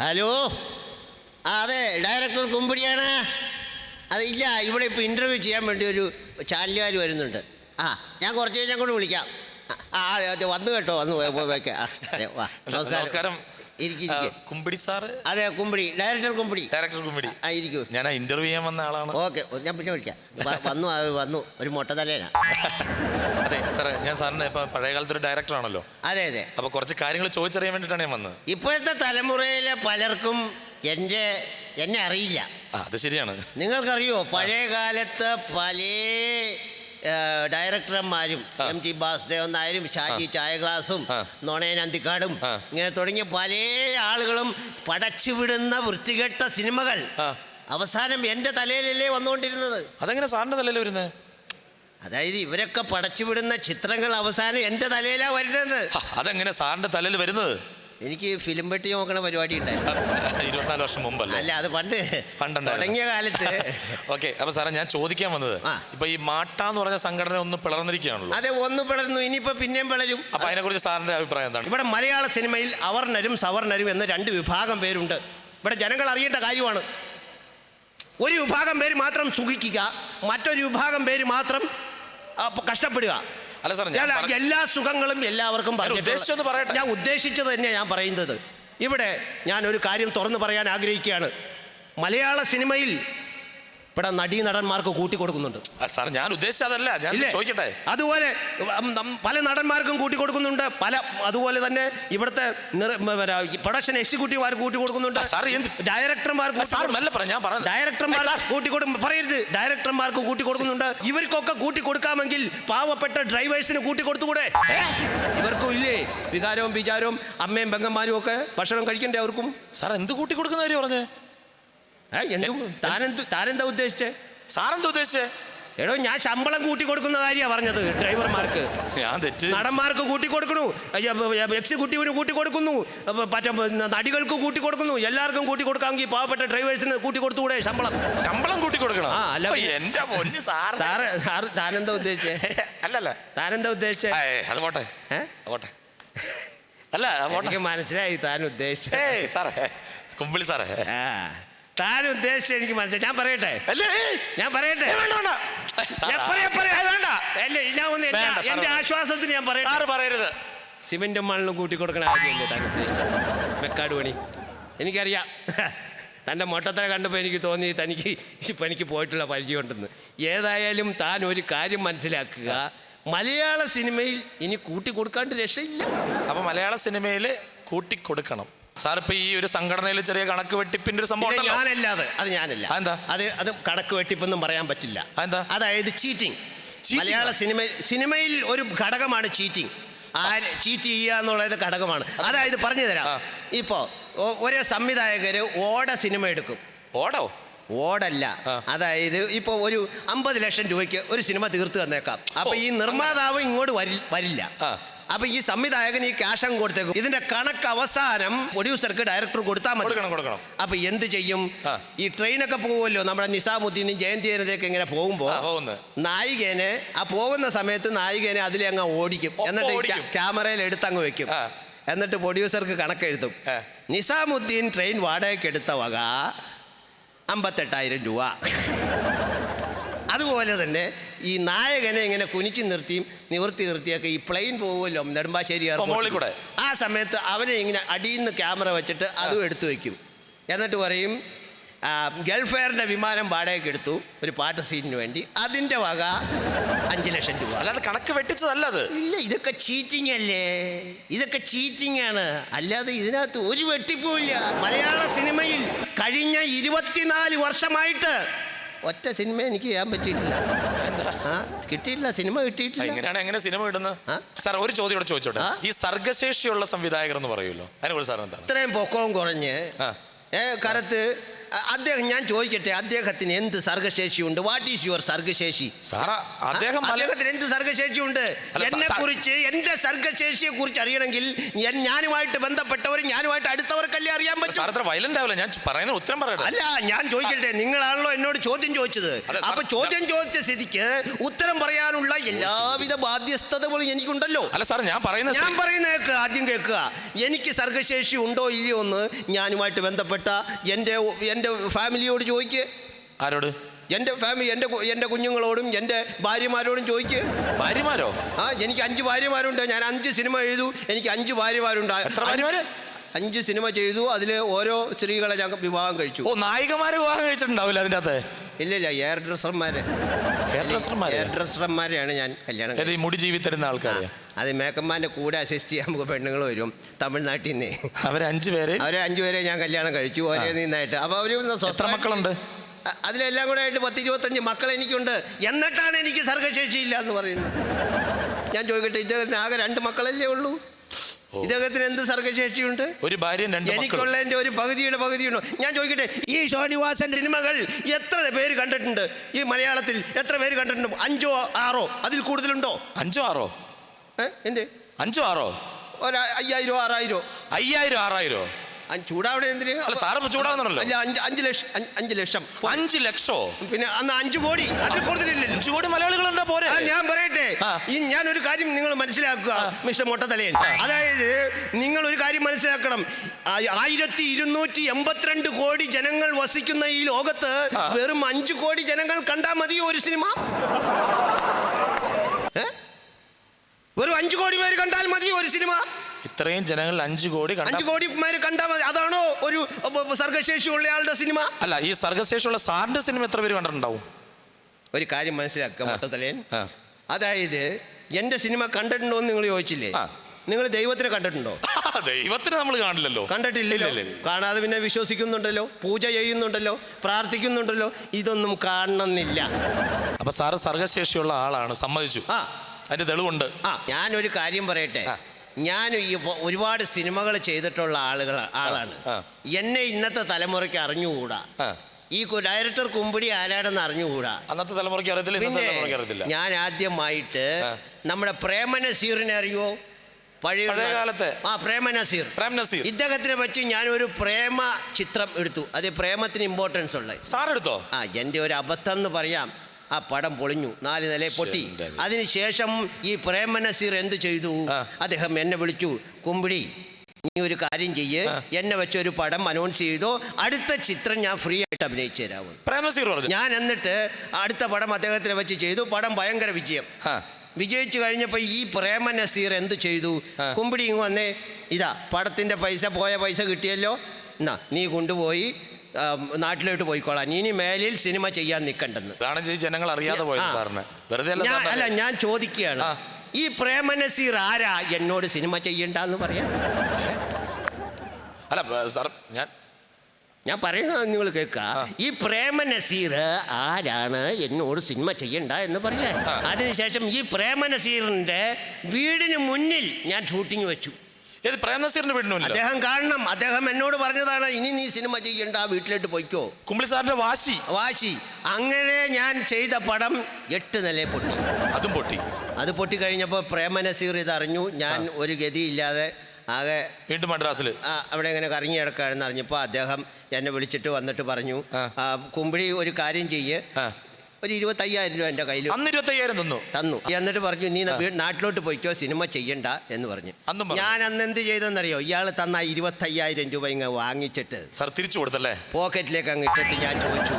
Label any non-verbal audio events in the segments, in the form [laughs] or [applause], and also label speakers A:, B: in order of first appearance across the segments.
A: Hello അതെ director കുമ്പിടിയാണ് അത് ഇല്ല ഇവിടെ ഇപ്പോൾ ഇന്റർവ്യൂ ചെയ്യാൻ വേണ്ടി ഒരു ചാനലുകാർ വരുന്നുണ്ട് ആ ഞാൻ കുറച്ച് കഴിഞ്ഞാൽ കൂടെ വിളിക്കാം ആ അതെ വന്നു കേട്ടോ വന്നു വേ- വേ- വെക്കാം ആ, വാ
B: നമസ്കാരം. കുമ്പിടി സാറ്?
A: അതെ കുമ്പിടി. ഡയറക്ടർ കുമ്പിടി.
B: ഡയറക്ടർ കുമ്പിടി.
A: ആ ഇരിക്കൂ.
B: ഞാൻ ഇന്റർവ്യൂ ചെയ്യാൻ വന്ന ആളാണ്.
A: ഓക്കെ ഞാൻ പിന്നെ വിളിക്കാം. വന്നു വന്നു. ഒരു മൊട്ട തലേനാ. [laughs]
B: അതെ സാറേ ഞാൻ സാറിന് ഇപ്പൊ പഴയ കാലത്ത് ഒരു ഡയറക്ടർ ആണല്ലോ.
A: അതെ അതെ.
B: അപ്പൊ കുറച്ച് കാര്യങ്ങൾ ചോദിച്ചറിയാൻ വേണ്ടിയിട്ടാണ് ഞാൻ വന്നത്.
A: ഇപ്പോഴത്തെ തലമുറയിലെ പലർക്കും എന്റെ എന്നെ അറിയില്ല.
B: അത് ശരിയാണ്.
A: നിങ്ങൾക്കറിയോ പഴയ കാലത്ത് പല ഡയറക്ടർമാരും. എം ടി ബാസുദേവൻ നായരും ഷാജി ചായ ഗ്ലാസും. നോണയൻ അന്തിക്കാടും ഇങ്ങനെ തുടങ്ങിയ പല ആളുകളും പടച്ചുവിടുന്ന വൃത്തികെട്ട സിനിമകൾ അവസാനം എന്റെ തലയിലല്ലേ വന്നുകൊണ്ടിരുന്നത്.
B: അതെങ്ങനെ സാറിന്റെ തലയിൽ വരുന്നത്
A: അതായത് ഇവരൊക്കെ പടച്ചുവിടുന്ന ചിത്രങ്ങൾ അവസാനം എന്റെ തലയിലാണ് വരുന്നത്.
B: അതെങ്ങനെ സാറിന്റെ തലയിൽ വരുന്നത്?
A: എനിക്ക് ഫിലിം പെട്ടി നോക്കണ പരിപാടി ഉണ്ടായിരുന്നു. [laughs]
B: ഇരുപത്തിനാല് വർഷം മുമ്പല്ലേ?
A: അല്ല അത് പണ്ട്
B: പണ്ട്
A: തുടങ്ങിയ കാലത്ത്. [laughs]
B: ഓക്കെ അപ്പൊ സാറേ ഞാൻ ചോദിക്കാൻ വന്നത്. ഇപ്പൊ ഈ മാട്ട എന്ന് പറഞ്ഞ സംഘടന ഒന്ന് പിളർന്നിരിക്കുകയാണല്ലോ.
A: അതെ ഒന്ന് പിളർന്നു. ഇനിയിപ്പോ പിന്നെയും പിളരും.
B: അപ്പൊ അതിനെ കുറിച്ച് സാറിന്റെ അഭിപ്രായം എന്താണ്?
A: ഇവിടെ മലയാള സിനിമയിൽ അവർണരും സവർണരും എന്ന രണ്ട് വിഭാഗം പേരുണ്ട്. ഇവിടെ ജനങ്ങൾ അറിയേണ്ട കാര്യമാണ്. ഒരു വിഭാഗം പേര് മാത്രം സുഖിക്കുക മറ്റൊരു വിഭാഗം പേര് മാത്രം കഷ്ടപ്പെടുക.
B: അല്ല സാർ
A: ഞാൻ എല്ലാ സുഖങ്ങളും എല്ലാവർക്കും
B: ഉദ്ദേശിച്ചൊന്ന് പറയട്ടെ.
A: ഞാൻ ഉദ്ദേശിച്ചത് തന്നെയാണ് ഞാൻ പറയുന്നത് ഇവിടെ ഞാൻ ഒരു കാര്യം തുറന്നു പറയാൻ ആഗ്രഹിക്കുകയാണ് മലയാള സിനിമയിൽ ഇവിടെ നടീ നടന്മാർക്ക് കൂട്ടിക്കൊടുക്കുന്നുണ്ട്
B: സാർ ഞാൻ ഉദ്ദേശിച്ചതല്ല ഞാൻ? ചോദിക്കട്ടെ?
A: അതുപോലെ പല നടന്മാർക്കും കൂട്ടി കൊടുക്കുന്നുണ്ട് പല അതുപോലെ തന്നെ ഇവിടുത്തെ പ്രൊഡക്ഷൻ എക്സിക്യൂട്ടീവുമാർ കൂട്ടി കൊടുക്കുന്നുണ്ട് ഡയറക്ടർമാർ ഡയറക്ടർമാർ കൂട്ടി കൊടുക്കും പറയരുത്. ഡയറക്ടർമാർക്ക് കൂട്ടി കൊടുക്കുന്നുണ്ട് ഇവർക്കൊക്കെ കൂട്ടി കൊടുക്കാമെങ്കിൽ പാവപ്പെട്ട ഡ്രൈവേഴ്സിന് കൂട്ടി കൊടുത്തുകൂടെ ഇവർക്കും ഇല്ലേ? വികാരവും വിചാരവും അമ്മയും പെങ്ങന്മാരും ഒക്കെ ഭക്ഷണം കഴിക്കണ്ടേ അവർക്കും?
B: സാർ എന്ത് കൂട്ടി കൊടുക്കുന്ന കാര്യം പറഞ്ഞേ?
A: താനെന്ത് താനെന്താ ഉദ്ദേശിച്ചേ?
B: സാറെന്താ ഉദ്ദേശിച്ചേ?
A: എടോ ഞാൻ ശമ്പളം കൂട്ടി കൊടുക്കുന്ന കാര്യമാണ് പറഞ്ഞത് ഡ്രൈവർമാർക്ക്. നടന്മാർക്ക് കൂട്ടി കൊടുക്കണു എക്സിക്യൂട്ടീവിന് കൂട്ടി കൊടുക്കുന്നു മറ്റേ നടികൾക്ക് കൂട്ടി കൊടുക്കുന്നു എല്ലാവർക്കും കൂട്ടി കൊടുക്കാമെങ്കിൽ പാവപ്പെട്ട ഡ്രൈവേഴ്സിന് കൂട്ടി കൊടുത്തുകൂടെ ശമ്പളം.
B: ശമ്പളം കൂട്ടി കൊടുക്കണം
A: ആ, അല്ല
B: എന്റെ പൊന്ന് സാർ
A: സാറ് സാറ് താനെന്താ ഉദ്ദേശിച്ചേ?
B: അല്ലല്ല.
A: താനെന്താ ഉദ്ദേശിച്ചേ?
B: അതോട്ടെ ഏ, അത് പോട്ടെ. പോട്ടെ. അല്ല
A: എനിക്ക് മനസ്സിലായി താൻ
B: ഉദ്ദേശിച്ചേ സാറേ. കുമ്പിളി സാറേ.
A: ആ. താൻ ഉദ്ദേശിച്ച എനിക്ക് മനസ്സിലായി. ഞാൻ പറയട്ടെ?
B: അല്ലേ
A: ഞാൻ പറയട്ടെ?
B: വേണ്ട വേണ്ട. വേണ്ട.
A: അല്ല ഞാൻ ഒന്ന് എന്റെ-
B: വേണ്ട, സാറ്
A: എന്റെ
B: പറ.
A: ആശ്വാസത്തിന് ഞാൻ പറയട്ടെ?
B: സാറ് പറയരുത്.
A: സിമെന്റും മണ്ണിലും കൂട്ടി കൊടുക്കണ കാര്യമല്ലേ താൻ ഉദ്ദേശിച്ചത്? മെക്കാട് പണി. എനിക്കറിയാം. തന്റെ മൊട്ടത്തല കണ്ടപ്പോൾ എനിക്ക് തോന്നി തനിക്ക് ഇപ്പം എനിക്ക് പോയിട്ടുള്ള പരിചയമുണ്ടെന്ന്. ഏതായാലും താൻ ഒരു കാര്യം മനസ്സിലാക്കുക. മലയാള സിനിമയിൽ ഇനി കൂട്ടി കൊടുക്കാണ്ട് രക്ഷയില്ല.
B: അപ്പൊ മലയാള സിനിമയിൽ കൂട്ടി കൊടുക്കണം. സാർ ഇപ്പൊ ഈ ഒരു സംഘടനയിൽ ചെറിയ കണക്ക് വെട്ടിപ്പിന്റെ ഒരു സംഭവം ഞാനല്ല.
A: ഞാനല്ലാതെ അത് ഞാനല്ല.
B: എന്താ
A: അത് അത് കണക്ക് വെട്ടിപ്പൊന്നും പറയാൻ പറ്റില്ല.
B: എന്താ
A: അതായത് ചീറ്റിംഗ്. മലയാള സിനിമ സിനിമയിൽ ഒരു ഘടകമാണ് ചീറ്റിംഗ്. ആ ചീറ്റ് ചെയ്യുക എന്നുള്ളത് ഘടകമാണ്. അതായത് പറഞ്ഞു തരാം. ഇപ്പോ ഒരേ സംവിധായകര് ഓട സിനിമ എടുക്കും.
B: ഓടോ?
A: ഓടല്ല. അതായത് ഇപ്പോൾ ഒരു അമ്പത് ലക്ഷം രൂപയ്ക്ക് ഒരു സിനിമ തീർത്ത് തന്നേക്കാം. അപ്പൊ ഈ നിർമ്മാതാവ് ഇങ്ങോട്ട് വരി വരില്ല. അപ്പൊ ഈ സംവിധായകൻ ഈ ക്യാഷ് അങ്ങ് കൊടുത്തേക്കും. ഇതിന്റെ കണക്ക് അവസാനം പ്രൊഡ്യൂസർക്ക് ഡയറക്ടർ കൊടുത്താൽ മതി.
B: കൊടുക്കണം കൊടുക്കണം.
A: അപ്പൊ എന്ത് ചെയ്യും? ഈ ട്രെയിനൊക്കെ പോകുമല്ലോ നമ്മുടെ നിസാമുദ്ദീനും ജയന്തിയനതൊക്കെ ഇങ്ങനെ പോകുമ്പോ നായികേനെ. ആ പോകുന്ന സമയത്ത് നായികേനെ അതിലെ അങ്ങ് ഓടിക്കും. എന്നിട്ട് ക്യാമറയിൽ എടുത്തങ്ങ് വെക്കും. എന്നിട്ട് പ്രൊഡ്യൂസർക്ക് കണക്കെഴുതും.
B: ആ.
A: നിസാമുദ്ദീൻ ട്രെയിൻ വാടകയ്ക്ക് എടുത്ത വക അമ്പത്തെട്ടായിരം രൂപ. അതുപോലെ തന്നെ ഈ നായകനെ ഇങ്ങനെ കുനിച്ചു നിർത്തിയും നിവർത്തി നിർത്തിയൊക്കെ ഈ പ്ലെയിൻ പോകുമല്ലോ നെടുമ്പാശ്ശേരി
B: എയർപോർട്ടിൽ.
A: ആ സമയത്ത് അവനെ ഇങ്ങനെ അടിയിൽ നിന്ന് ക്യാമറ വെച്ചിട്ട് അതും എടുത്തു വയ്ക്കും എന്നിട്ട് പറയും ഗൾഫെയറിന്റെ ഗൾഫ് എയറിന്റെ വിമാനം വാടകയ്ക്ക് എടുത്തു ഒരു പാട്ട് സീനിന് വേണ്ടി. അതിന്റെ വക അഞ്ച് ലക്ഷം രൂപ.
B: അല്ലാതെ കണക്ക് വെട്ടിച്ചതല്ല അത്.
A: ഇല്ല ഇതൊക്കെ ചീറ്റിംഗ് അല്ലേ? ഇതൊക്കെ ചീറ്റിംഗ് ആണ്. അല്ലാതെ ഇതിനകത്ത് ഒരു വെട്ടിപ്പുമില്ല മലയാള സിനിമയിൽ കഴിഞ്ഞ ഇരുപത്തിനാല് വർഷമായിട്ട് ഒറ്റ സിനിമ എനിക്ക് ചെയ്യാൻ പറ്റിയിട്ടില്ല. ആ കിട്ടിയിട്ടില്ല സിനിമ കിട്ടിയിട്ടില്ല.
B: എങ്ങനെയാണ് എങ്ങനെ സിനിമ ഇടുന്നത്? സാർ ഒരു ചോദ്യം ഇവിടെ ചോദിച്ചോട്ടെ. ഈ സർഗശേഷിയുള്ള സംവിധായകർ എന്ന് പറയുമല്ലോ അതിനെ കുറിച്ച് സാർ എന്താണ്?
A: ഇത്രയും പൊക്കവും കുറഞ്ഞ് ഏ കരത്ത് അദ്ദേഹം ഞാൻ ചോദിക്കട്ടെ അദ്ദേഹത്തിന് എന്ത് സർഗശേഷി ഉണ്ട് വാട്ട് ഈസ് യുവർ സർഗശേഷി
B: അദ്ദേഹം
A: അദ്ദേഹത്തിന് എന്ത്
B: സർഗശേഷി ഉണ്ട്
A: എന്നെ കുറിച്ച് എന്റെ സർഗശേഷിയെ കുറിച്ച് അറിയണമെങ്കിൽ ഞാനുമായിട്ട് ബന്ധപ്പെട്ടവർ ഞാനുമായിട്ട് പറ്റും
B: സാർ അത്ര വയലന്റ് ആവില്ല. ഞാൻ പറയുന്ന ഉത്തരം പറയട്ടെ.
A: അല്ല ഞാൻ ചോദിക്കട്ടെ നിങ്ങളാണല്ലോ എന്നോട് ചോദ്യം ചോദിച്ചത്.
B: അതെ, സാർ,
A: അപ്പൊ ചോദ്യം ചോദിച്ച സ്ഥിതിക്ക് ഉത്തരം പറയാനുള്ള എല്ലാവിധ ബാധ്യസ്ഥതകളും എനിക്കുണ്ടല്ലോ.
B: അല്ല സാർ ഞാൻ പറയുന്ന
A: ഞാൻ പറയുന്ന കേൾക്കുക ആദ്യം കേൾക്കുക. എനിക്ക് സർഗശേഷി ഉണ്ടോ ഇല്ലയോ എന്ന് ഞാനുമായിട്ട് ബന്ധപ്പെട്ട എന്റെ എന്റെ ഫാമിലിയോട് ചോദിക്ക്.
B: ആരോട്?
A: എന്റെ ഫാമിലി എന്റെ കു- എന്റെ കുഞ്ഞുങ്ങളോടും എന്റെ ഭാര്യമാരോടും ചോദിക്ക്.
B: ഭാര്യമാരോ?
A: ആ എനിക്ക് അഞ്ച് ഭാര്യമാരുണ്ട്. ഞാൻ അഞ്ച് സിനിമ എഴുതു. എനിക്ക് അഞ്ച് ഭാര്യമാരുണ്ട്.
B: എത്ര ഭാര്യമാര്?
A: അഞ്ച് സിനിമ ചെയ്തു. അതിൽ ഓരോ സ്ത്രീകളെ ഞങ്ങൾ വിവാഹം കഴിച്ചു.
B: ഓ നായികമാരെ വിവാഹം കഴിച്ചിട്ടുണ്ടാവില്ല അതിന്റെ അകത്ത്?
A: ഇല്ല ഇല്ല എയർ ഡ്രസ്സർമാരെ.
B: ഹെയർ ഡ്രസ്സർമാരെ?
A: എയർ ഡ്രസ്സർമാരെയാണ് ഞാൻ കല്യാണം
B: ഏത് ഈ മുടി ജീവി തരുന്ന ആൾക്കാരെ?
A: അത് മേക്കന്മാരുടെ കൂടെ അസിസ്റ്റ് ചെയ്യാൻ നമുക്ക് പെണ്ണുങ്ങൾ വരും തമിഴ്നാട്ടിൽ നിന്ന്
B: അവരെ അഞ്ചു പേര്?
A: അവരെ അഞ്ചുപേരെ ഞാൻ കല്യാണം കഴിച്ചു. ഒരേ നിന്നായിട്ട്. അപ്പോൾ അവർ
B: എത്ര മക്കളുണ്ട്?
A: അതിലെല്ലാം കൂടെ ആയിട്ട് പത്ത് ഇരുപത്തഞ്ച് മക്കൾ എനിക്കുണ്ട്. എന്നിട്ടാണ് എനിക്ക് സർഗശേഷി ഇല്ല എന്ന് പറയുന്നത്. ഞാൻ ചോദിക്കട്ടെ ഇദ്ദേഹത്തിന് ആകെ രണ്ട് മക്കളല്ലേ ഉള്ളൂ? ഇദ്ദേഹത്തിന് എന്ത് സർഗശേഷിയുണ്ട്?
B: ഒരു ഭാര്യ
A: എനിക്കുള്ളതിന്റെ ഒരു പകുതിയുടെ പകുതിയുണ്ടോ. ഞാൻ ചോദിക്കട്ടെ ഈ ഷോണിവാസന്റെ സിനിമകൾ എത്ര പേര് കണ്ടിട്ടുണ്ട്? ഈ മലയാളത്തിൽ എത്ര പേര് കണ്ടിട്ടുണ്ട്? അഞ്ചോ ആറോ? അതിൽ കൂടുതലുണ്ടോ?
B: അഞ്ചോ ആറോ?
A: എന്ത്?
B: അഞ്ചോ ആറോ?
A: ഒരു അയ്യായിരോ ആറായിരോ?
B: അയ്യായിരം ആറായിരോ?
A: ചൂടാവിടെ എന്തിന്?
B: അല്ല സാറ് ചൂടാവുന്നുണ്ടല്ലോ.
A: അല്ല അഞ്ച് അഞ്ച് ലക്ഷം അഞ്ച് ലക്ഷം.
B: അഞ്ച് ലക്ഷോ?
A: പിന്നെ അന്ന് അഞ്ചു കോടി. അതിൽ കൂടുതലില്ലല്ലോ.
B: അഞ്ചു കോടി മലയാളികളുണ്ടാ പോരെ?
A: ഞാൻ പറയട്ടെ. ഈ ഞാൻ ഒരു കാര്യം നിങ്ങൾ മനസ്സിലാക്കുക മിസ്റ്റർ മൊട്ടത്തലയൻ. അതായത് നിങ്ങൾ ഒരു കാര്യം മനസ്സിലാക്കണം. ആയിരത്തി ഇരുന്നൂറ്റി എൺപത്തിരണ്ട് കോടി ജനങ്ങൾ വസിക്കുന്ന ഈ ലോകത്ത് വെറും അഞ്ചു കോടി ജനങ്ങൾ കണ്ടാൽ മതി ഒരു സിനിമ? വെറും അഞ്ചു കോടി പേര് കണ്ടാൽ മതി ഒരു സിനിമ?
B: ഇത്രയും ജനങ്ങൾ അഞ്ചു കോടി
A: അഞ്ചു കോടി കണ്ടാൽ മതി. അതാണോ ഒരു സർഗശേഷി സർഗശേഷിയുള്ള ആളുടെ സിനിമ?
B: അല്ല ഈ സർഗശേഷിയുള്ള സാറിന്റെ സിനിമ എത്ര പേര് കണ്ടിട്ടുണ്ടാവും?
A: ഒരു കാര്യം മനസ്സിലാക്കുക
B: ആ.
A: അതായത് എന്റെ സിനിമ കണ്ടിട്ടുണ്ടോ എന്ന് നിങ്ങൾ ചോദിച്ചില്ലേ? നിങ്ങൾ ദൈവത്തിനെ കണ്ടിട്ടുണ്ടോ? [laughs]
B: ദൈവത്തിന് നമ്മൾ കാണില്ലല്ലോ.
A: കണ്ടിട്ടില്ലല്ലോ. കാണാതെ പിന്നെ വിശ്വസിക്കുന്നുണ്ടല്ലോ പൂജ ചെയ്യുന്നുണ്ടല്ലോ പ്രാർത്ഥിക്കുന്നുണ്ടല്ലോ ഇതൊന്നും കാണണമെന്നില്ല.
B: അപ്പൊ സാറ് സർഗശേഷിയുള്ള ആളാണ് സമ്മതിച്ചു.
A: ആ.
B: അതിന്റെ തെളിവുണ്ട്.
A: ആ ഞാനൊരു കാര്യം പറയട്ടെ. ഞാൻ ഈ ഒരുപാട് സിനിമകൾ ചെയ്തിട്ടുള്ള ആളുകൾ ആളാണ്. എന്നെ ഇന്നത്തെ തലമുറയ്ക്ക് അറിഞ്ഞുകൂടാ? ഈ ഡയറക്ടർ കുമ്പിടി ആരാണെന്ന് അറിഞ്ഞുകൂടാ?
B: അന്നത്തെ തലമുറയ്ക്ക് അറിയത്തില്ല ഇന്നത്തെ തലമുറയ്ക്ക് അറിയത്തില്ല.
A: ഞാൻ ആദ്യമായിട്ട് നമ്മുടെ പ്രേമനസീറിനെ അറിയോ പഴയ
B: കാലത്തെ.
A: ആ പ്രേമനസീർ
B: പ്രേം നസീർ.
A: ഇദ്ദേഹത്തിനെ പറ്റി ഒരു പ്രേമ ചിത്രം എടുത്തു. അത് പ്രേമത്തിന് ഇമ്പോർട്ടൻസ് ഉള്ളത്
B: സാർ എടുത്തോ?
A: ആ എന്റെ ഒരു അബദ്ധം എന്ന് പറയാം. ആ പടം പൊളിഞ്ഞു. നാല് നില പൊട്ടി. അതിനുശേഷം ഈ പ്രേമനസീർ എന്ത് ചെയ്തു? അദ്ദേഹം എന്നെ വിളിച്ചു കുമ്പിടി നീ ഒരു കാര്യം ചെയ്യ്.
B: എന്നെ
A: എന്നെ വെച്ചൊരു പടം അനൗൺസ് ചെയ്തോ. അടുത്ത ചിത്രം ഞാൻ ഫ്രീ ആയിട്ട് അഭിനയിച്ചു
B: പറഞ്ഞു.
A: ഞാൻ എന്നിട്ട് അടുത്ത പടം അദ്ദേഹത്തിനെ വെച്ച് ചെയ്തു. പടം ഭയങ്കര വിജയം. വിജയിച്ചു കഴിഞ്ഞപ്പോൾ ഈ പ്രേമ നസീർ എന്ത് ചെയ്തു? കുമ്പിടി ഇങ്ങ് വന്നേ. ഇതാ പടത്തിന്റെ പൈസ പോയ പൈസ കിട്ടിയല്ലോ. എന്നാ നീ കൊണ്ടുപോയി. നാട്ടിലോട്ട് പോയിക്കോളാം. ഇനി മേലിൽ സിനിമ ചെയ്യാൻ നിൽക്കണ്ടെന്ന്
B: ജനങ്ങൾ അറിയാതെ പോയത്. സാറിന്. വെറുതെ അല്ല
A: ഞാൻ
B: സാറിന്
A: അല്ല ഞാൻ ചോദിക്കുകയാണ്.
B: ആ.
A: ഈ പ്രേമനസീർ ആരാ? എന്നോട് സിനിമ ചെയ്യണ്ടെന്ന് പറയാ.
B: അല്ല ബ- സാർ ഞാൻ
A: ഞാൻ പറയണത് നിങ്ങൾ കേൾക്കുക. ഈ പ്രേമ നസീർ ആരാണ്? എന്നോട് സിനിമ ചെയ്യണ്ട എന്ന് പറയാൻ.
B: ആ.
A: അതിനുശേഷം ഈ പ്രേമ നസീറിന്റെ വീടിന് മുന്നിൽ ഞാൻ ഷൂട്ടിംഗ് വെച്ചു.
B: ഏത് പ്രേം നസീറിന്റെ വീടിനുമില്ല.
A: അദ്ദേഹം കാണണം. അദ്ദേഹം എന്നോട് പറഞ്ഞതാണ് ഇനി നീ സിനിമ ചെയ്യണ്ട വീട്ടിലോട്ട് പോയിക്കോ.
B: കുമ്പിളി സാറിന്റെ വാശി.
A: വാശി. അങ്ങനെ ഞാൻ ചെയ്ത പടം എട്ട് നില പൊട്ടി.
B: അതും പൊട്ടി.
A: അത് പൊട്ടിക്കഴിഞ്ഞപ്പോൾ പ്രേമ നസീർ ഇതറിഞ്ഞു. ഞാൻ ഒരു ഗതിയില്ലാതെ ആകെ
B: വീണ്ടും മദ്രാസിൽ.
A: ആ, അവിടെ ഇങ്ങനെ കറങ്ങി കിടക്കുകയാണെന്ന് അറിഞ്ഞപ്പോൾ അദ്ദേഹം എന്നെ വിളിച്ചിട്ട് വന്നിട്ട് പറഞ്ഞു
B: ആ.
A: ആ, കുമ്പിടി ഒരു കാര്യം ചെയ്യ്.
B: ആ.
A: ഒരു ഇരുപത്തയ്യായിരം രൂപ എന്റെ കയ്യിൽ
B: അന്ന് ഇരുപത്തയ്യായിരം തന്നു.
A: തന്നു. എന്നിട്ട് പറഞ്ഞു നീ നാട്ടിലോട്ട് പോയിക്കോ സിനിമ ചെയ്യണ്ട എന്ന് പറഞ്ഞു.
B: അന്നും.
A: ഞാൻ അന്ന് എന്ത് ചെയ്തെന്നറിയോ? ഇയാൾ തന്ന ഇരുപത്തയ്യായിരം രൂപ ഇങ്ങ് വാങ്ങിച്ചിട്ട്
B: സാർ തിരിച്ചു കൊടുത്തല്ലേ?
A: പോക്കറ്റിലേക്ക് അങ്ങ് ഇട്ടിട്ട് ഞാൻ ചോദിച്ചു.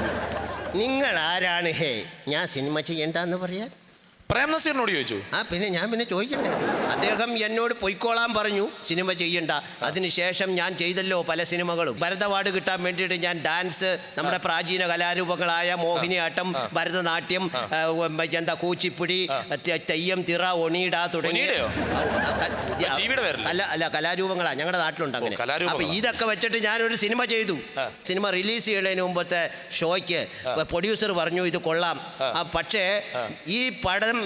A: നിങ്ങൾ ആരാണ് ഹേ ഞാൻ സിനിമ ചെയ്യണ്ട എന്ന് പറയാൻ
B: പ്രേം നസീറിനോട് ചോദിച്ചു.
A: ആ പിന്നെ ഞാൻ പിന്നെ ചോദിക്കട്ടെ. അദ്ദേഹം എന്നോട് പൊയ്ക്കോളാൻ പറഞ്ഞു. സിനിമ ചെയ്യണ്ട. അതിനുശേഷം ഞാൻ ചെയ്തല്ലോ പല സിനിമകളും. ഭരത അവാർഡ് കിട്ടാൻ വേണ്ടിയിട്ട് ഞാൻ ഡാൻസ് നമ്മുടെ പ്രാചീന കലാരൂപങ്ങളായ മോഹിനിയാട്ടം ഭരതനാട്യം എന്താ കൂച്ചിപ്പുടി തെയ്യം തിറ ഒണീട
B: തുടങ്ങി?
A: അല്ല അല്ല കലാരൂപങ്ങളാ ഞങ്ങളുടെ നാട്ടിലുണ്ട് അങ്ങനെ. അപ്പൊ ഇതൊക്കെ വെച്ചിട്ട് ഞാനൊരു സിനിമ ചെയ്തു. സിനിമ റിലീസ് ചെയ്യുന്നതിന് മുമ്പത്തെ ഷോയ്ക്ക് പ്രൊഡ്യൂസർ പറഞ്ഞു ഇത് കൊള്ളാം. പക്ഷേ ഈ പടം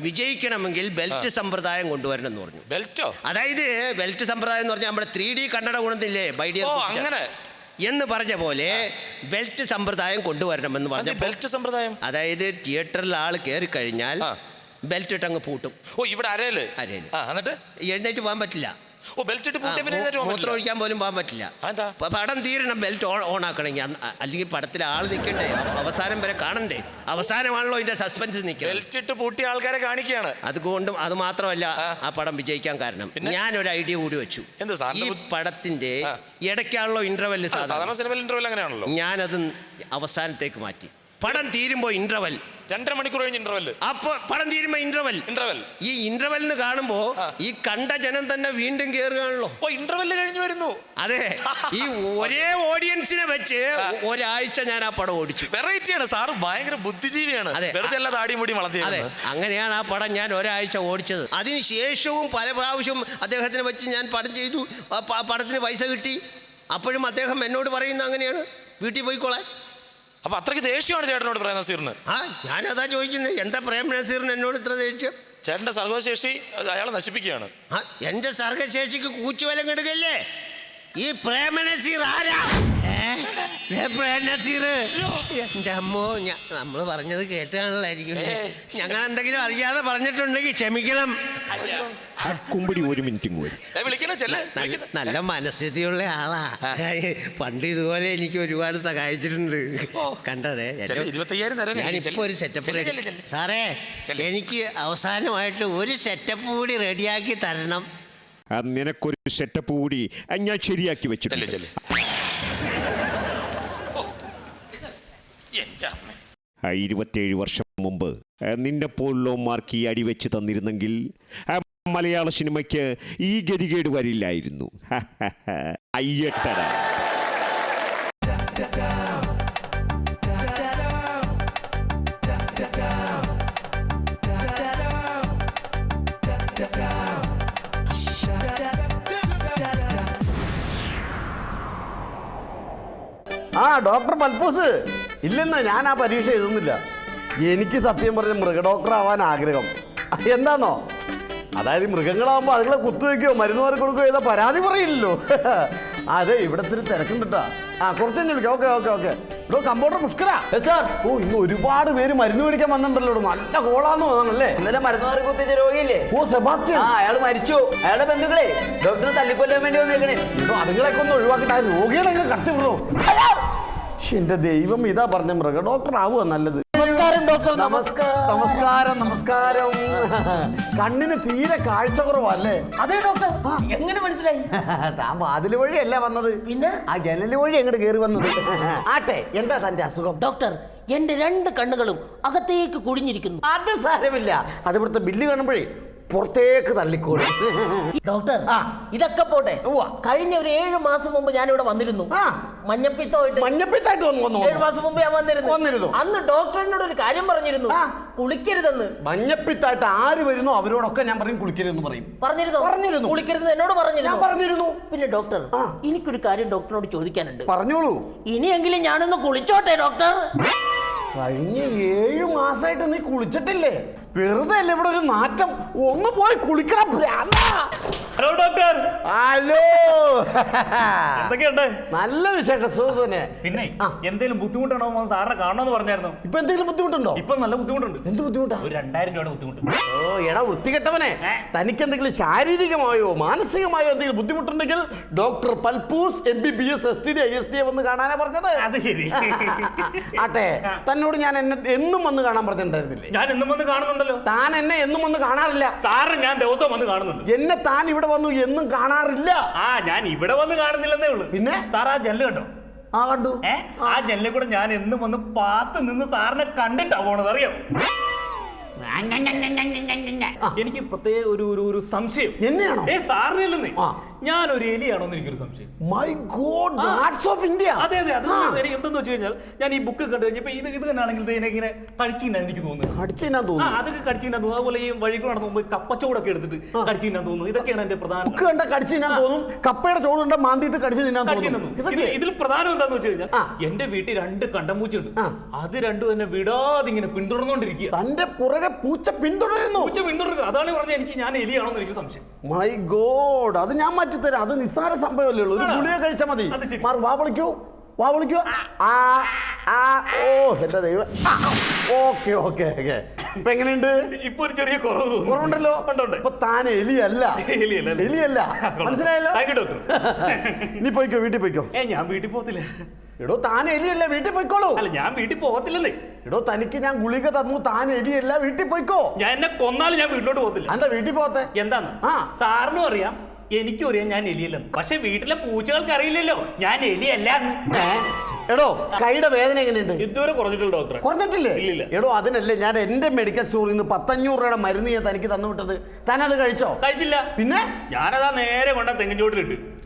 A: വിജയിക്കണമെങ്കിൽ ബെൽറ്റ് സമ്പ്രദായം കൊണ്ടുവരണം എന്ന് പറഞ്ഞു.
B: ബെൽറ്റോ?
A: അതായത് ബെൽറ്റ് സമ്പ്രദായം എന്ന് പറഞ്ഞാൽ നമ്മുടെ ത്രീ ഡി കണ്ണട ഗുണത്തില്ലേ? ബൈഡിയ
B: അങ്ങനെ.
A: എന്ന് പറഞ്ഞ പോലെ ബെൽറ്റ് സമ്പ്രദായം കൊണ്ടുവരണമെന്ന് പറഞ്ഞു
B: ബെൽറ്റ് സമ്പ്രദായം?
A: അതായത് തിയേറ്ററിൽ ആൾ കയറി കഴിഞ്ഞാൽ ബെൽറ്റ് ഇട്ടങ്ങ് പൂട്ടും.
B: ഓ ഇവിടെ
A: അരയിൽ
B: അരയിൽ. എന്നിട്ട്?
A: എഴുന്നേറ്റ് പോകാൻ പറ്റില്ല.
B: ഓ ബെൽറ്റ് ഇട്ട് പൂട്ടിയ പിന്നെ
A: മൂ-
B: എഴുന്നേറ്റ് പോകാൻ
A: മൂത്രം
B: പറ്റില്ല.
A: ഒഴിക്കാൻ പോലും പോകാൻ പറ്റില്ല.
B: അതെന്താ?
A: പ- പടം തീരണം ബെൽറ്റ് ഓൺ ഓൺ ആക്കണമെങ്കിൽ അന്ന് അല്ലെങ്കിൽ പടത്തിൽ ആൾ നിൽക്കണ്ടേ? അവസാനം വരെ കാണണ്ടേ? അവസാനമാണല്ലോ ഇതിന്റെ സസ്പെൻസ് നിൽക്കുന്നത്.
B: ബെൽറ്റ് ഇട്ട് പൂട്ടിയ ആൾക്കാരെ കാണിക്കുകയാണ്.
A: അതുകൊണ്ടും അത് മാത്രമല്ല
B: ആ.
A: ആ പടം വിജയിക്കാൻ കാരണം.
B: പിന്നെ?
A: ഞാൻ ഒരു ഐഡിയ കൂടി വെച്ചു.
B: എന്ത് സാറിന്റെ
A: ഈ
B: ബുദ്ധി-
A: പടത്തിന്റെ
B: ആ.
A: ഇടയ്ക്കാണല്ലോ
B: ഇന്റർവെൽ സാധാരണ. സിനിമയിൽ ഇന്റർവെൽ അങ്ങനെയാണല്ലോ.
A: ഞാനത് അവസാനത്തേക്ക് മാറ്റി. പടം തീരുമ്പോ ഇന്റർവൽ
B: രണ്ടര മണിക്കൂർ കഴിഞ്ഞ് ഇന്റർവെൽ
A: അപ്പൊ പടം തീരുമ്പോ ഇന്റർവെൽ
B: ഇന്റർവെൽ
A: ഈ ഇന്റർവെൽ കാണുമ്പോ ഈ കണ്ട ജനം തന്നെ വീണ്ടും കേറുകയാണല്ലോ.
B: ഓ ഇന്റർവെൽ കഴിഞ്ഞു വരുന്നു.
A: അതെ. ഈ ഒരേ ഓഡിയൻസിനെ വെച്ച് ഒരാഴ്ച ഞാൻ ആ പടം ഓടിച്ചു.
B: വെറൈറ്റിയാണ് സാർ ഭയങ്കര ബുദ്ധിജീവിയാണ്.
A: അതെ.
B: വെറുതെ അല്ല താടി മുടി
A: അതെ. അങ്ങനെയാണ് ആ പടം ഞാൻ ഒരാഴ്ച ഓടിച്ചത്. അതിനുശേഷവും പല പ്രാവശ്യം അദ്ദേഹത്തിനെ വെച്ച് ഞാൻ പടം ചെയ്തു. പടത്തിന് പൈസ കിട്ടി. അപ്പോഴും അദ്ദേഹം എന്നോട് പറയുന്നത് അങ്ങനെയാണ്. വീട്ടിൽ പോയിക്കോളാൻ.
B: അപ്പൊ അത്രയ്ക്ക് ദേഷ്യമാണ് ചേട്ടനോട് പ്രേം നസീറിന്.
A: ആ ഞാനതാ ചോദിക്കുന്നത് എന്താ പ്രേം നസീറിന് എന്നോട് ഇത്ര ദേഷ്യം?
B: ചേട്ടന്റെ സർഗശേഷി അയാളെ നശിപ്പിക്കുകയാണ്.
A: ആ എന്റെ സർഗശേഷിക്ക് കൂച്ചുവലം കെടുക്കല്ലേ ഈ പ്രേമനസീർ ആരാ? പ്രേമനസീർ എന്റെ അമ്മോ നമ്മൾ പറഞ്ഞത് കേട്ടാണല്ലായിരിക്കും. ഞങ്ങൾ എന്തെങ്കിലും അറിയാതെ പറഞ്ഞിട്ടുണ്ടെങ്കിൽ ക്ഷമിക്കണം.
C: കുമ്പടി ഒരു മിനിറ്റ്
A: നല്ല മനസ്ഥിതിയുള്ള ആളാ. പണ്ട് ഇതുപോലെ എനിക്ക് ഒരുപാട് സഹായിച്ചിട്ടുണ്ട്. കണ്ടതേ? ഞാനിപ്പോ ഒരു സെറ്റപ്പ് സാറേ എനിക്ക് അവസാനമായിട്ട് ഒരു സെറ്റപ്പ് കൂടി റെഡിയാക്കി തരണം.
C: നിനക്കൊരു സെറ്റപ്പ് കൂടി. ഞാൻ ശരിയാക്കി വെച്ചിട്ടുണ്ട്. ഇരുപത്തേഴ് വർഷം മുമ്പ് നിന്റെ പോലുള്ളവന്മാർക്ക് ഈ അടിവെച്ച് തന്നിരുന്നെങ്കിൽ മലയാള സിനിമയ്ക്ക് ഈ ഗതികേട് വരില്ലായിരുന്നു. [laughs] അയ്യട്ടട.
D: ഡോക്ടർ പൽപ്പൂസ്. ഇല്ലെന്ന് ഞാൻ ആ പരീക്ഷ എഴുതുന്നില്ല. എനിക്ക് സത്യം പറഞ്ഞ മൃഗഡോക്ടർ ആവാൻ ആഗ്രഹം. എന്താണോ അതായത് മൃഗങ്ങളാവുമ്പോൾ മൃഗങ്ങളാകുമ്പോൾ അതുങ്ങളെ കുത്തുവയ്ക്കുകയോ മരുന്ന് മാറി കൊടുക്കുകയോ ഏതാ പരാതി പറയില്ലല്ലോ. അതെ ഇവിടെ ഇത്തിരി തിരക്കുണ്ട് ആ കുറച്ച് തന്നെ വിളിക്കാം. Okay okay okay. ഇവിടെ കമ്പൗണ്ടർ മുഷ്കരാ
E: സാർ
D: ഓ ഇന്ന് ഒരുപാട് പേര് മരുന്ന് മേടിക്കാൻ വന്നിട്ടുണ്ടല്ലോ. നല്ല കോളാന്ന് തോന്നണല്ലേ?
E: ഇന്നലെ മരുന്ന് മാറി കുത്തിച്ച രോഗിയില്ലേ?
D: ഓ സെബാസ്റ്റ്യൻ.
E: ആ അയാൾ മരിച്ചു. അയാളുടെ ബന്ധുക്കളെ ഡോക്ടർ തല്ലിക്കൊല്ലാൻ വേണ്ടി വന്നേക്കണേ.
D: ഇപ്പൊ അതുങ്ങളൊക്കെ ഒന്ന് ഒഴിവാക്കിട്ട് ആ രോഗികളെ കട്ടിവിടോ എന്റെ ദൈവം ഇതാ പറഞ്ഞ മൃഗ. ഡോക്ടർ ആവുക നല്ലത്.
E: നമസ്കാരം ഡോക്ടർ.
D: നമസ്കാരം നമസ്കാരം നമസ്കാരം. കണ്ണിന് തീരെ കാഴ്ച കുറവല്ലേ?
E: അതെ ഡോക്ടർ. എങ്ങനെ മനസ്സിലായി? [laughs]
D: താൻ വാതിൽ വഴിയല്ല വന്നത്.
E: പിന്നെ?
D: ആ ജനൽ വഴി അങ്ങോട്ട് കേറി വന്നത്. [laughs] ആട്ടെ എന്താ തന്റെ അസുഖം?
F: ഡോക്ടർ എന്റെ രണ്ട് കണ്ണുകളും അകത്തേക്ക് കുഴിഞ്ഞിരിക്കുന്നു.
D: അത് സാരമില്ല. അത് ഇവിടുത്തെ ബില്ല് കാണുമ്പോഴേ പുറത്തേക്ക് തള്ളിക്കോളും
F: ഡോക്ടർ
D: ആ.
F: ഇതൊക്കെ പോട്ടെ.
D: ഉവ്വ.
F: കഴിഞ്ഞ ഒരു ഏഴ് മാസം മുമ്പ് ഞാൻ ഇവിടെ വന്നിരുന്നു.
D: ആ.
F: മഞ്ഞപ്പിത്തമായിട്ട്
D: മഞ്ഞപ്പിത്തായിട്ട് വന്നു വന്നു
F: ഏഴു മാസം മുമ്പ് ഞാൻ വന്നിരുന്നു.
D: വന്നിരുന്നു.
F: അന്ന് ഡോക്ടറിനോട് ഒരു കാര്യം പറഞ്ഞിരുന്നു.
D: ആ.
F: കുളിക്കരുതെന്ന്.
D: മഞ്ഞപ്പിത്തായിട്ട് ആര് വരുന്നു അവരോടൊക്കെ ഞാൻ പറയും കുളിക്കരുതെന്ന് പറയും.
F: പറഞ്ഞിരുന്നു?
D: പറഞ്ഞിരുന്നു.
F: കുളിക്കരുത് എന്നോട് പറഞ്ഞിരുന്നു?
D: ഞാൻ പറഞ്ഞിരുന്നു.
F: പിന്നെ ഡോക്ടർ
D: ആ.
F: എനിക്കൊരു കാര്യം ഡോക്ടറിനോട് ചോദിക്കാനുണ്ട്.
D: പറഞ്ഞോളൂ.
F: ഇനിയെങ്കിലും ഞാനൊന്ന് കുളിച്ചോട്ടെ ഡോക്ടർ?
D: കഴിഞ്ഞ ഏഴു മാസമായിട്ട് നീ കുളിച്ചിട്ടില്ലേ? വെറുതെ അല്ലേ ഇവിടെ ഒരു നാറ്റം? ഒന്ന് പോയി കുളിക്കണം.
G: Hello doctor.
D: ഹലോ.
G: എന്തൊക്കെയുണ്ട്?
D: നല്ല വിശേഷം സുഹൃത്തുനെ
G: പിന്നെ എന്തെങ്കിലും ബുദ്ധിമുട്ടാണോ സാറിനെ കാണണമെന്ന് പറഞ്ഞായിരുന്നു.
D: ഇപ്പൊ എന്തെങ്കിലും ബുദ്ധിമുട്ടുണ്ടോ?
G: ഇപ്പൊ നല്ല ബുദ്ധിമുട്ടുണ്ട്.
D: എന്ത് ബുദ്ധിമുട്ടാ?
G: ഒരു രണ്ടായിരം രൂപയുടെ ബുദ്ധിമുട്ട്.
D: ഓ എടാ വൃത്തികെട്ടവനെ? തനിക്ക് എന്തെങ്കിലും ശാരീരികമായോ മാനസികമായോ എന്തെങ്കിലും ബുദ്ധിമുട്ടുണ്ടെങ്കിൽ doctor Palpus M B B S S T D I S D വന്ന് കാണാനാ പറഞ്ഞത്.
G: അത് ശരി.
D: ആട്ടെ തന്നോട് ഞാൻ എന്നെ എന്നും വന്ന് കാണാൻ പറഞ്ഞിട്ടുണ്ടായിരുന്നില്ലേ?
G: ഞാൻ എന്നും വന്ന് കാണുന്നുണ്ടല്ലോ.
D: താൻ എന്നെ എന്നും ഒന്ന് കാണാറില്ല.
G: സാറ് ഞാൻ ദിവസം വന്ന് കാണുന്നുണ്ട്.
D: എന്നെ താൻ ഇവിടെ വന്നു എന്നും കാണാറില്ല.
G: ആ ഞാൻ ഇവിടെ വന്ന് കാണുന്നില്ലെന്നേ ഉള്ളൂ.
D: പിന്നെ?
G: സാർ ആ ജെല്ല് കണ്ടോ?
D: ആ കണ്ടു.
G: ഏ ആ ജെല്ലിൽ കൂടെ ഞാൻ എന്നും വന്ന് പാത്ത് നിന്ന് സാറിനെ കണ്ടിട്ടാ പോണത് അറിയാം? എനിക്ക് പ്രത്യേക ഒരു ഒരു സംശയം.
D: എന്നെയാണോ?
G: ഏ സാറിനില്ലെന്നേ. ഞാൻ ഒരു എലിയാണോ എന്ന് എനിക്കൊരു സംശയം.
D: മൈ ഗോഡ് ഓഫ് ഇന്ത്യ
G: അതെ അതെ അത് എനിക്ക് എന്തെന്ന് വെച്ച് കഴിഞ്ഞാൽ ഞാൻ ഈ ബുക്ക് കണ്ടു കഴിഞ്ഞപ്പോ ഇത് ഇത് തന്നെയാണെങ്കിൽ ഇത് എനിക്ക് ഇങ്ങനെ കഴിച്ചിന്നാണ് എനിക്ക് തോന്നുന്നത്.
D: അടിച്ചാ
G: ആ
D: തോന്നുന്നു
G: അതൊക്കെ കടിച്ചിന്നാ തോന്നുന്നു അതുപോലെ ഈ വഴിക്ക് നടന്നു പോകുമ്പോൾ കപ്പച്ചോടൊക്കെ എടുത്തിട്ട് കടിച്ചിന്നാ തോന്നുന്നു ഇതൊക്കെയാണ് എന്റെ പ്രധാന
D: ബുക്ക് കണ്ട കടിച്ചു തിന്നാൻ തോന്നും. കപ്പയുടെ ചോറ് കണ്ട മാന്തിയിട്ട് കടിച്ചു തിന്നാൻ
G: ഇതിൽ
D: ഇതൊക്കെ.
G: ഇതിൽ പ്രധാനം എന്താന്ന് വെച്ച് കഴിഞ്ഞാൽ
D: ആ.
G: എന്റെ വീട്ടിൽ രണ്ട് കണ്ടമ്പൂച്ചുണ്ട്
D: ആ.
G: അത് രണ്ടും എന്നെ വിടാതെ ഇങ്ങനെ പിന്തുടർന്നുകൊണ്ടിരിക്കുക
D: തന്റെ പുറകെ പൂച്ച പിന്തുടരുന്നു.
G: പൂച്ച പിന്തുടരുക. അതാണ് പറഞ്ഞ എനിക്ക് ഞാൻ എലിയാണോ എനിക്ക് സംശയം.
D: മൈ ഗോഡ് അത് ഞാൻ മാറ്റിത്തരാം. അത് നിസ്സാര സംഭവമല്ലേ ഉള്ളൂ. ഒരു? ഗുളിക കഴിച്ചാൽ മതി. മാറും വാ വിളിക്കൂ. വാ വിളിക്കൂ. ആ ആ ഓ എന്റെ ദൈവം. Okay okay okay. ഇപ്പൊ എങ്ങനെയുണ്ട്?
G: ഇപ്പൊ ഒരു ചെറിയ കുറവ്
D: കുറവുണ്ടല്ലോ. ഇപ്പൊ താൻ എലിയല്ല.
G: എലിയല്ല,
D: എലിയല്ല. മനസ്സിലായല്ലോ?
G: ഡോക്ടർ. [laughs]
D: നീ പോയിക്കോ വീട്ടിൽ പോയിക്കോ?
G: ഏ ഞാൻ വീട്ടിൽ പോകത്തില്ല.
D: എടോ താൻ എലിയല്ല വീട്ടിൽ പോയിക്കോളൂ.
G: അല്ല ഞാൻ വീട്ടിൽ പോകത്തില്ലെന്നേ.
D: എടോ തനിക്ക് ഞാൻ ഗുളിക തന്നു താൻ എലിയല്ല വീട്ടിൽ പോയിക്കോ.
G: ഞാൻ എന്നെ കൊന്നാലും ഞാൻ വീട്ടിലോട്ട് പോകത്തില്ല.
D: എന്താ വീട്ടിൽ പോകത്തെ?
G: എന്താന്ന്?
D: ആ.
G: സാറിനും അറിയാം. എനിക്കും അറിയാം ഞാൻ എലിയല്ലെന്ന് പക്ഷെ വീട്ടിലെ പൂച്ചകൾക്ക് അറിയില്ലല്ലോ. ഞാൻ എലിയല്ല എന്ന്.
D: എടോ കൈയുടെ വേദന എങ്ങനെയുണ്ട്?
G: ഇതുവരെ കുറഞ്ഞിട്ടില്ല ഡോക്ടറെ.
D: കുറഞ്ഞിട്ടില്ലേ?
G: ഇല്ലില്ല.
D: എടോ അതിനല്ലേ ഞാൻ എന്റെ മെഡിക്കൽ സ്റ്റോറിൽ നിന്ന് പത്തഞ്ഞൂറ് രൂപയുടെ മരുന്ന് ഞാൻ തനിക്ക് തന്നു വിട്ടത്. താൻ അത് കഴിച്ചോ?
G: കഴിച്ചില്ല.
D: പിന്നെ?
G: ഞാനതാ നേരെ കൊണ്ട തെങ്ങിൻ ചോട്ടിലിട്ട്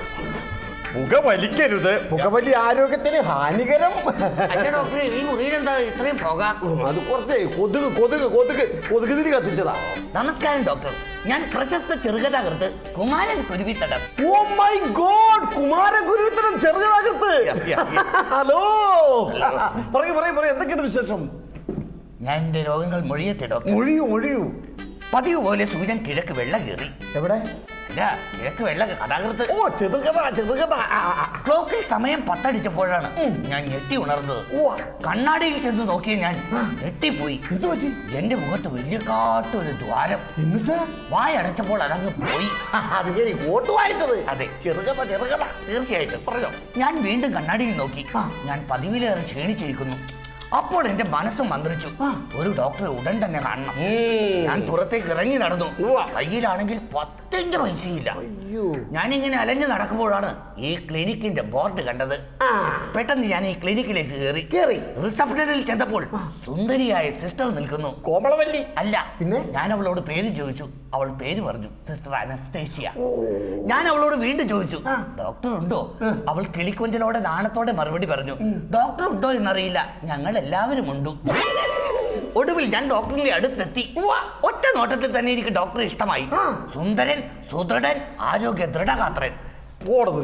D: പുക വലിക്കരുത് പുകവലി ആരോഗ്യത്തിന് ഹാനികരം.
F: അല്ല ഡോക്ടർ ഈ മുറിയിൽ എന്താ ഇത്രയും പുക?
D: അത് കുറച്ചേ കൊതുക് കൊതുക് കൊതുക് കൊതുക് തിരി കത്തിച്ചതാ.
F: നമസ്കാരം ഡോക്ടർ. ഞാൻ പ്രശസ്ത ചെറുകഥാകൃത്ത് Kumaran Kuruvithadam.
D: Oh my god Kumaran Kuruvithadam ചെറുകഥാകൃത്ത് ഹലോ. പറയൂ പറയൂ പറയൂ എന്തൊക്കെയാണ് വിശേഷം?
F: ഞാൻ എന്റെ രോഗങ്ങൾ മൊഴിയത്തെ ഡോക്ടർ.
D: മൊഴിയൂ മൊഴിയൂ.
F: പതിവ് പോലെ സൂര്യൻ കിഴക്ക് വെള്ള കയറി.
D: എവിടെ?
F: അല്ല കിഴക്ക് വെള്ള കഥാകൃത്ത്
D: ഓ ചെറുകഥ.
F: ക്ലോക്കിൽ സമയം പത്തടിച്ചപ്പോഴാണ് ഞാൻ ഞെട്ടി ഉണർന്നത്.
D: ഓ
F: കണ്ണാടിയിൽ ചെന്ന് നോക്കിയ ഞാൻ ഞെട്ടിപ്പോയി. എന്റെ മുഖത്ത് വലിയ കാട്ടൊരു ദ്വാരം.
D: എന്നിട്ട്?
F: വായ വായടച്ചപ്പോൾ അതങ്ങ് പോയി.
D: അത് ശരി. ഓട്ടുമായിട്ടത്.
F: അതെ.
D: ചെറുകഥ ചെറുകഥ.
F: തീർച്ചയായിട്ടും. പറഞ്ഞോ. ഞാൻ വീണ്ടും കണ്ണാടിയിൽ നോക്കി. ഞാൻ പതിവിലേറെ ക്ഷീണിച്ചിരിക്കുന്നു. അപ്പോൾ എന്റെ മനസ്സ് മന്ത്രിച്ചു ഒരു ഡോക്ടറെ ഉടൻ തന്നെ കാണണം. ഞാൻ പുറത്തേക്ക് ഇറങ്ങി നടന്നു. കയ്യിലാണെങ്കിൽ പത്തിന്റെ പൈസയില്ല. ഞാനിങ്ങനെ അലഞ്ഞു നടക്കുമ്പോഴാണ് ഈ ക്ലിനിക്കിന്റെ ബോർഡ് കണ്ടത്. പെട്ടെന്ന് ഞാൻ ഈ ക്ലിനിക്കിലേക്ക് കയറി
D: കയറി
F: റിസപ്ഷനിൽ ചെന്നപ്പോൾ സുന്ദരിയായ സിസ്റ്റർ നിൽക്കുന്നു.
D: കോമളവല്ലി.
F: അല്ല
D: പിന്നെ?
F: ഞാൻ അവളോട് പേര് ചോദിച്ചു. അവൾ പേര് പറഞ്ഞു സിസ്റ്റർ അനസ്തേഷ്യ. ഞാൻ അവളോട് വീണ്ടും ചോദിച്ചു ഡോക്ടർ ഉണ്ടോ? അവൾ കിളിക്കൊഞ്ചലോടെ നാണത്തോടെ മറുപടി പറഞ്ഞു ഡോക്ടർ ഉണ്ടോ എന്നറിയില്ല ഞങ്ങൾ എല്ലാവരും ഉണ്ടു. ഒടുവിൽ ഞാൻ ഡോക്ടറിന്റെ അടുത്തെത്തി ഒറ്റ നോട്ടത്തിൽ തന്നെ എനിക്ക് ഡോക്ടർ ഇഷ്ടമായി. സുന്ദരൻ സുദൃഢൻ ആരോഗ്യ ദൃഢഗാത്രൻ.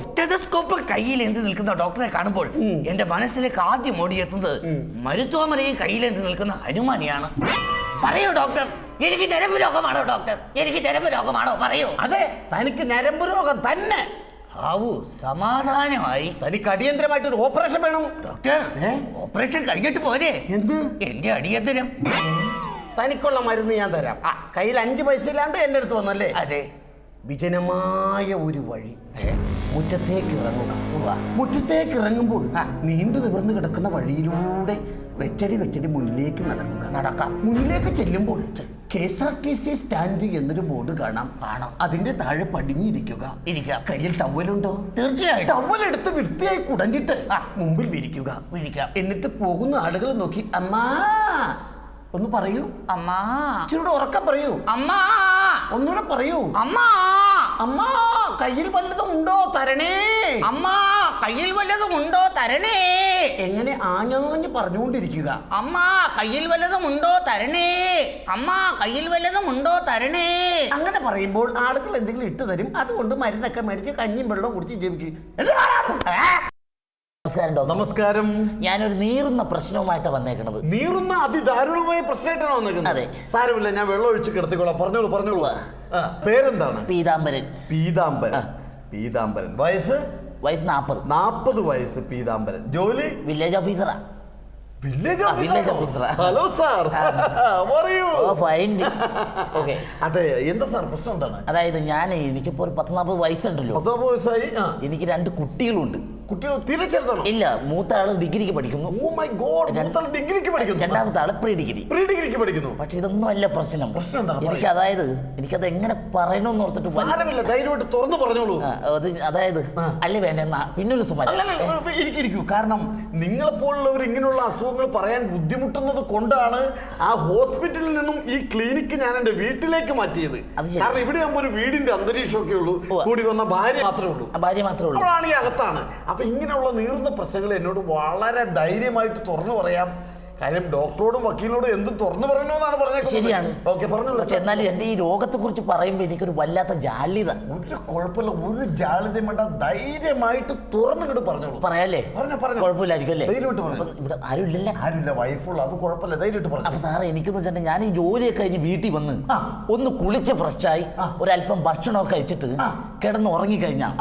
F: സ്റ്റെതസ്കോപ്പ് കയ്യിൽ എന്ത് നിൽക്കുന്ന ഡോക്ടറെ കാണുമ്പോൾ എന്റെ മനസ്സിലേക്ക് ആദ്യം ഓടിയെത്തുന്നത് മരുത്വാമലയെ കയ്യിലെന്ത് നിൽക്കുന്ന ഹനുമാനെയാണ്. പറയൂ ഡോക്ടർ എനിക്ക് ഞരമ്പ് രോഗമാണോ ഡോക്ടർ എനിക്ക് ഞരമ്പ് രോഗമാണോ? പറയൂ.
D: അതെ തനിക്ക് ഞരമ്പ് രോഗം തന്നെ.
F: ആവു സമാധാനമായി.
D: തനിക്ക് അടിയന്തരമായിട്ട് ഒരു ഓപ്പറേഷൻ വേണം.
F: ഡോക്ടർ ഓപ്പറേഷൻ കഴിഞ്ഞിട്ട് പോരെ.
D: എന്ത്?
F: എന്റെ അടിയന്തരം.
D: തനിക്കുള്ള മരുന്ന് ഞാൻ തരാം. ആ. കയ്യിൽ അഞ്ച് പൈസ ഇല്ലാണ്ട് എന്റെ അടുത്ത് വന്നല്ലേ?
F: അതെ.
D: വിജനമായ ഒരു വഴി? മുറ്റത്തേക്ക് ഇറങ്ങുക. മുറ്റത്തേക്ക് ഇറങ്ങുമ്പോൾ നീണ്ടു നിവർന്ന് കിടക്കുന്ന വഴിയിലൂടെ വെച്ചടി വെച്ചടി മുന്നിലേക്ക് നടക്കുക. നടക്കാം. മുന്നിലേക്ക് ചെല്ലുമ്പോൾ K S R T C stand എന്നൊരു ബോർഡ് കാണാം.
F: കാണാം.
D: അതിന്റെ താഴെ പടിഞ്ഞിരിക്കുക.
F: ഇരിക്കുക.
D: കയ്യിൽ ടവലുണ്ടോ
F: തീർച്ചയായിട്ടും
D: ടവൽ എടുത്ത് വൃത്തിയായി കുടഞ്ഞിട്ട് മുമ്പിൽ വിരിക്കുക.
F: വിരിക്കുക.
D: എന്നിട്ട് പോകുന്ന ആളുകൾ നോക്കി അമ്മാ ഒന്ന് പറയൂ.
F: അമ്മാ.
D: ഇച്ചിരൂടെ ഉറക്കം പറയൂ.
F: അമ്മാ.
D: ഒന്നുകൂടെ പറയൂ.
F: അമ്മാ.
D: അമ്മ കയ്യിൽ വല്ലതും ഉണ്ടോ? തരണേ.
F: അമ്മാ കയ്യിൽ വല്ലതും ഉണ്ടോ? തരണേ.
D: എങ്ങനെ ആഞ്ഞാഞ്ഞ് പറഞ്ഞുകൊണ്ടിരിക്കുക.
F: അമ്മ കയ്യിൽ വല്ലതും ഉണ്ടോ? തരണേ. അമ്മ കയ്യിൽ വല്ലതും ഉണ്ടോ? തരണേ.
D: അങ്ങനെ പറയുമ്പോൾ ആളുകൾ എന്തെങ്കിലും ഇട്ട് തരും. അതുകൊണ്ട് മരുന്നൊക്കെ മേടിച്ച് കഞ്ഞിയും വെള്ളവും കുടിച്ച് ജീവിക്കും.
F: നമസ്കാരം ഡോക്ടർ.
D: നമസ്കാരം.
F: ഞാനൊരു നീറുന്ന പ്രശ്നവുമായിട്ട് വന്നേക്കണത്.
D: നീറുന്ന അതിദാരുണമായ പ്രശ്നമായിട്ടാണ് വന്നേക്കുന്നത്?
F: അതെ.
D: സാരമില്ല ഞാൻ വെള്ളം ഒഴിച്ച് കിടത്തിക്കോളാം. പറഞ്ഞോളൂ പറഞ്ഞോളൂ. ആ, പേരെന്താണ്?
F: പീതാംബരൻ.
D: പീതാംബരൻ. പീതാംബരൻ. വയസ്സ്?
F: വയസ്സ് നാൽപ്പത്
D: നാപ്പത് വയസ്സ് പീതാംബരൻ. ജോലി?
F: വില്ലേജ് ഓഫീസറാ.
D: വില്ലേജ്
F: village officer ആ.
D: Hello sir. പറയൂ [laughs]
F: ഓ ഫൈൻ ഓക്കെ [laughs]
D: അതെ എന്താ സാർ പ്രശ്നം എന്താണ്?
F: അതായത് ഞാൻ എനിക്കിപ്പോ ഒരു പത്ത് നാൽപ്പത് വയസ്സുണ്ടല്ലോ.
D: പത്തൊമ്പത് വയസ്സായി? ആ.
F: എനിക്ക് രണ്ട് കുട്ടികളുണ്ട്.
D: കുട്ടികൾ തീരെ
F: ഇല്ല മൂത്ത ആൾ ഡിഗ്രിക്ക് പഠിക്കുന്നു.
D: ഓ മൈ ഗോഡ് മൂത്താൾ ഡിഗ്രിക്ക് പഠിക്കുന്നു.
F: രണ്ടാമത്തെ ആൾ പ്രീ ഡിഗ്രി.
D: പ്രീ ഡിഗ്രിക്ക് പഠിക്കുന്നു.
F: പക്ഷെ ഇതൊന്നും അല്ല പ്രശ്നം.
D: പ്രശ്നം എന്താണ്?
F: എനിക്ക് അതായത് എനിക്കത് എങ്ങനെ പറയണമെന്ന് ഓർത്തിട്ട്
D: സാരമില്ല ധൈര്യമായിട്ട് തുറന്നു പറഞ്ഞോളൂ.
F: അത് അതായത് അല്ലേ വേണ്ട എന്നാ പിന്നൊരു
D: ഇരിക്കൂ കാരണം നിങ്ങളെപ്പോലുള്ളവർ ഇങ്ങനെയുള്ള അസുഖങ്ങൾ പറയാൻ ബുദ്ധിമുട്ടുന്നത് കൊണ്ടാണ് ആ ഹോസ്പിറ്റലിൽ നിന്നും ഈ ക്ലിനിക്ക് ഞാൻ എന്റെ വീട്ടിലേക്ക് മാറ്റിയത്. കാരണം ഇവിടെ ആകുമ്പോൾ ഒരു വീടിന്റെ അന്തരീക്ഷമൊക്കെ ഉള്ളൂ. കൂടി വന്ന ഭാര്യ മാത്രമേ ഉള്ളൂ.
F: ഭാര്യ മാത്രമേ ഉള്ളൂ.
D: അവളാണെങ്കിൽ അകത്താണ്. അപ്പൊ ഇങ്ങനെയുള്ള നീറുന്ന പ്രശ്നങ്ങൾ എന്നോട് വളരെ ധൈര്യമായിട്ട് തുറന്നു പറയാം. കാര്യം ഡോക്ടറോടും വക്കീലിനോടും എന്തും തുറന്നു പറയണമെന്നാണ് പറഞ്ഞത്
H: ശരിയാണ്.
D: ഓക്കെ പറഞ്ഞോളൂ
H: പക്ഷെ എന്നാലും എന്റെ ഈ രോഗത്തെക്കുറിച്ച് പറയുമ്പോൾ എനിക്കൊരു വല്ലാത്ത ജാള്യത.
D: ഒരു കുഴപ്പമില്ല ഒരു ജാലിതയും വേണ്ട. ധൈര്യമായിട്ട് തുറന്നിങ്ങോട്ട് പറഞ്ഞോളൂ.
H: പറയാല്ലേ?
D: പറഞ്ഞു പറഞ്ഞു.
H: കുഴപ്പമില്ലായിരിക്കും അല്ലേ?
D: ധൈര്യമായിട്ട് പറഞ്ഞു.
H: ഇവിടെ ആരുമില്ലല്ലേ?
D: ആരുമില്ല വൈഫുള്ള അത് കുഴപ്പമില്ല ധൈര്യമായിട്ട് പറഞ്ഞു.
H: അപ്പൊ സാറേ എനിക്കെന്ന് വെച്ചിട്ടുണ്ടെങ്കിൽ ഞാൻ ഈ ജോലിയൊക്കെ കഴിഞ്ഞ് വീട്ടിൽ വന്ന് ഒന്ന് കുളിച്ച് ഫ്രഷായി. ഒരല്പം ഭക്ഷണമൊക്കെ കഴിച്ചിട്ട് കിടന്ന് ഉറങ്ങിക്കഴിഞ്ഞാൽ.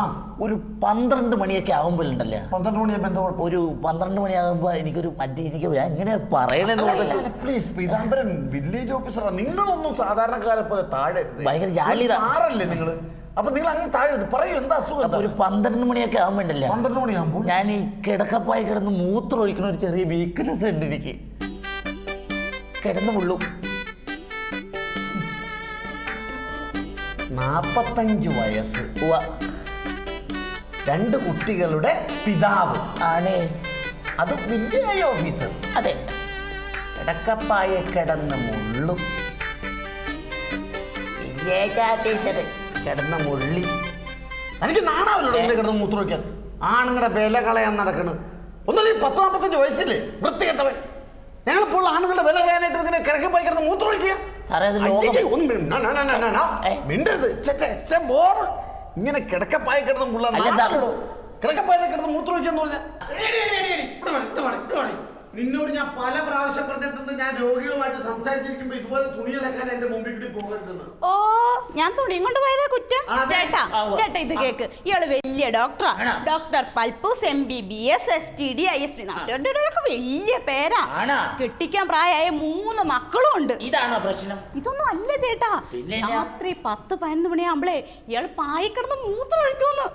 H: ഒരു പന്ത്രണ്ട് മണിയൊക്കെ ആകുമ്പോഴുണ്ടല്ലേ
D: പന്ത്രണ്ട് മണിയാകുമ്പോൾ എന്താ കുഴപ്പം?
H: ഒരു പന്ത്രണ്ട് മണിയാകുമ്പോ എനിക്കൊരു മറ്റേ എനിക്ക് എങ്ങനെ പറയണെന്ന്
D: പ്ലീസ് പീതാംബരൻ വില്ലേജ് ഓഫീസറാ നിങ്ങളൊന്നും സാധാരണക്കാരെ പോലെ താഴെ
H: ഭയങ്കര ജാള്യത.
D: ആറല്ലേ നിങ്ങൾ അപ്പൊ നിങ്ങൾ അങ്ങനെ താഴെ. പറയൂ എന്താ അസുഖം
H: ഒരു പന്ത്രണ്ട് മണിയൊക്കെ ആകുമ്പോണ്ടല്ലേ
D: പന്ത്രണ്ട് മണിയാകുമ്പോൾ?
H: ഞാൻ ഈ കിടക്കപ്പായി കിടന്ന് മൂത്രം ഒഴിക്കുന്ന ഒരു ചെറിയ വീക്ക്നെസ് ഉണ്ട് എനിക്ക്. കിടന്നു മുള്ളും
D: നാപ്പത്തഞ്ച് വയസ്സ്. രണ്ട് കുട്ടികളുടെ പിതാവ്.
H: ആണ്.
D: അത് വില്ലേജ് ഓഫീസർ
H: അതെ.
D: കിടക്കപ്പായ കിടന്ന് മുള്ളും. വില്ലേജ് ഓഫീസർ കിടന്ന മുള്ളി. എനിക്ക് നാണാവല്ലോ ഇങ്ങനെ കിടന്ന് മൂത്ര വയ്ക്കാൻ ആണുങ്ങളുടെ വില കളയാൻ നടക്കണ്. ഒന്നല്ല ഈ പത്ത് നാൽപ്പത്തഞ്ച് വയസ്സില്ലേ? വൃത്തികെട്ടവൻ. ഞങ്ങളിപ്പോൾ ആണുങ്ങളുടെ വില കളയാനായിട്ട് ഇതിനെ കിടക്കി പോയി കിടന്ന് മൂത്ര ഒഴിക്കുക? മിണ്ടരുത്. ഇങ്ങനെ കിടക്കപ്പായ കിടന്ന്. നാണല്ലോ. കിടക്കപ്പായ കിടന്ന് മൂത്രം വെച്ചെന്ന് പറഞ്ഞാൽ നിന്നോട് ഞാൻ പല പ്രാവശ്യം പറഞ്ഞിട്ടുണ്ട് ഞാൻ രോഗികളുമായിട്ട് സംസാരിച്ചിരിക്കുമ്പോ ഇതുപോലെ തുണി അലക്കാൻ എന്റെ മുമ്പിൽ കൂടി പോകരുതെന്ന്.
I: ഓ ഞാൻ തുണിയും കൊണ്ട് പോയതാ കുറ്റം? ചേട്ടാ ചേട്ടാ ഇത് കേക്ക്. ഇയാൾ വലിയ ഡോക്ടറാ. Doctor Palpus M B B S S T D I S വലിയ പേരാ? കെട്ടിക്കാൻ പ്രായമായ മൂന്ന് മക്കളും ഉണ്ട്.
H: ഇതാണോ പ്രശ്നം?
I: ഇതൊന്നും അല്ല ചേട്ടാ? രാത്രി പത്ത് പതിനൊന്ന് മണിയാകുമ്പളേ ഇയാൾ പായിക്കിടന്ന് മൂത്രം ഒഴിക്കുമെന്ന്.